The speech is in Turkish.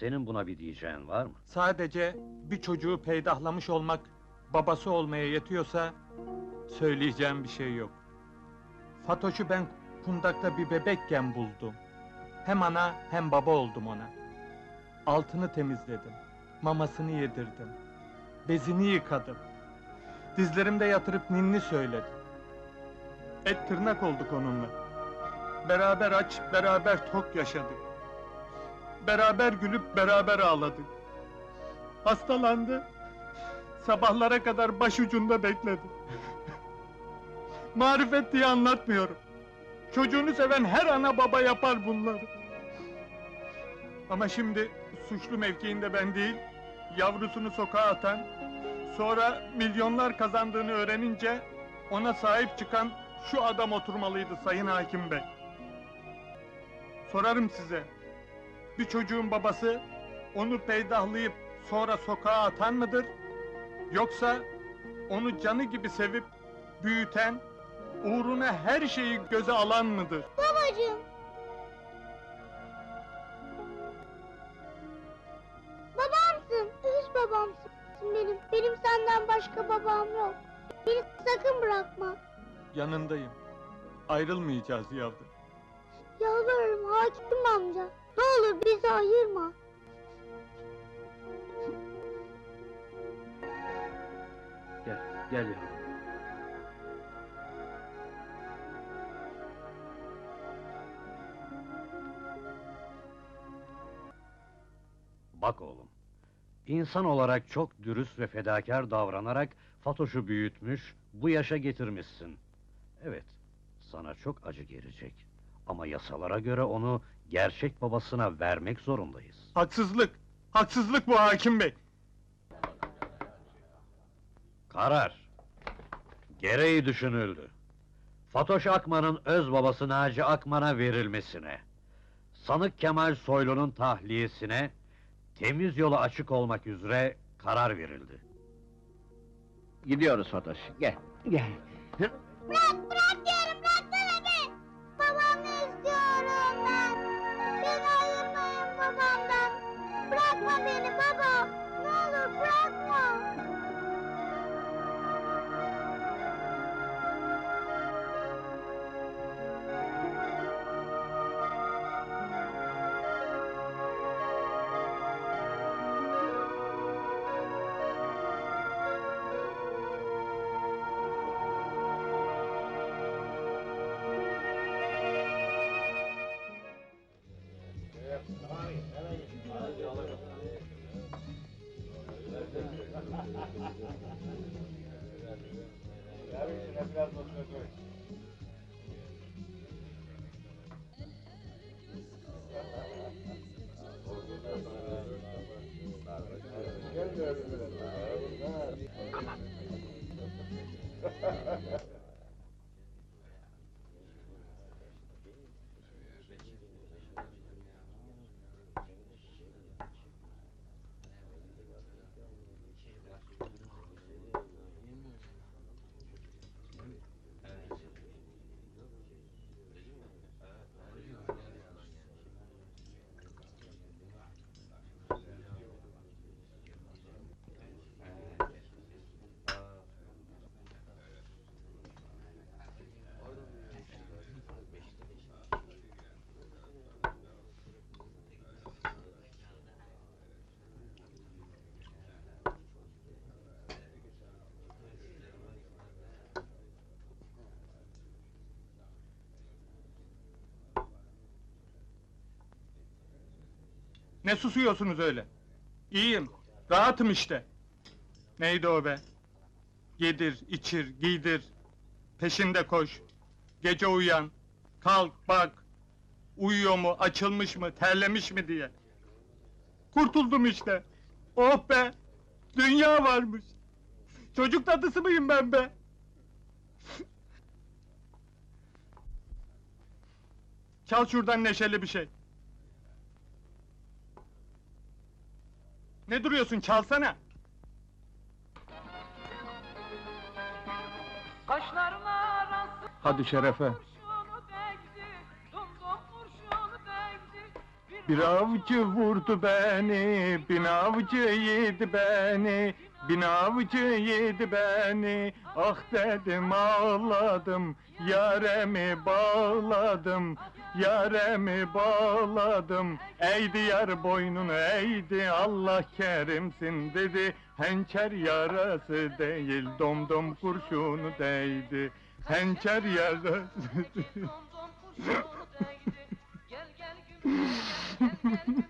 Senin buna bir diyeceğin var mı? Sadece bir çocuğu peydahlamış olmak babası olmaya yetiyorsa söyleyeceğim bir şey yok. Fatoş'u ben kundakta bir bebekken buldum. Hem ana hem baba oldum ona. Altını temizledim. Mamasını yedirdim. Bezini yıkadım. Dizlerimde yatırıp ninni söyledim. Et tırnak olduk onunla. Beraber aç, beraber tok yaşadık. Beraber gülüp beraber ağladık. Hastalandı. Sabahlara kadar başucunda bekledim. Marifet diye anlatmıyorum. Çocuğunu seven her ana baba yapar bunları. Ama şimdi suçlu mevkiinde ben değil, yavrusunu sokağa atan, sonra milyonlar kazandığını öğrenince ona sahip çıkan şu adam oturmalıydı Sayın Hakim Bey. Sorarım size, bir çocuğun babası onu peydahlayıp sonra sokağa atan mıdır? Yoksa onu canı gibi sevip büyüten, uğruna her şeyi göze alan mıdır? Babacığım. Babamsın, öz babamsın benim. Benim senden başka babam yok. Beni sakın bırakma. Yanındayım. Ayrılmayacağız yavrum. Yalvarırım hakim amca. Ne olur bizi ayırma. Gel, gel yavrum. Bak oğlum, insan olarak çok dürüst ve fedakar davranarak Fatoş'u büyütmüş, bu yaşa getirmişsin. Evet, sana çok acı gelecek. Ama yasalara göre onu gerçek babasına vermek zorundayız. Haksızlık, haksızlık bu hakim bey. Karar. Gereği düşünüldü. Fatoş Akman'ın öz babası Naci Akman'a verilmesine, Sanık Kemal Soylu'nun tahliyesine, temiz yolu açık olmak üzere karar verildi. Gidiyoruz Fatoş, gel. Gel. Bırak, bırak Yarın yine biraz bakacağız. Ne susuyorsunuz öyle? İyiyim, rahatım işte. Neydi o be? Yedir, içir, giydir. Peşinde koş. Gece uyan. Kalk, bak. Uyuyor mu, açılmış mı, terlemiş mi diye. Kurtuldum işte. Oh be! Dünya varmış. Çocuk dadısı mıyım ben be? Çal şuradan neşeli bir şey. Ne duruyorsun çalsana. Arası Hadi şerefe. Bir avcı vurdu beni, bin avcı yedi beni, bin avcı yedi beni. Ah dedim ağladım, yaremi bağladım, Yaremi bağladım. Eğdi yar boynunu eğdi Allah kerimsin dedi. Hençer yarası değil Domdom kurşunu değdi. Hençer yarası Domdom kurşunu değdi. Gel gel gülüm.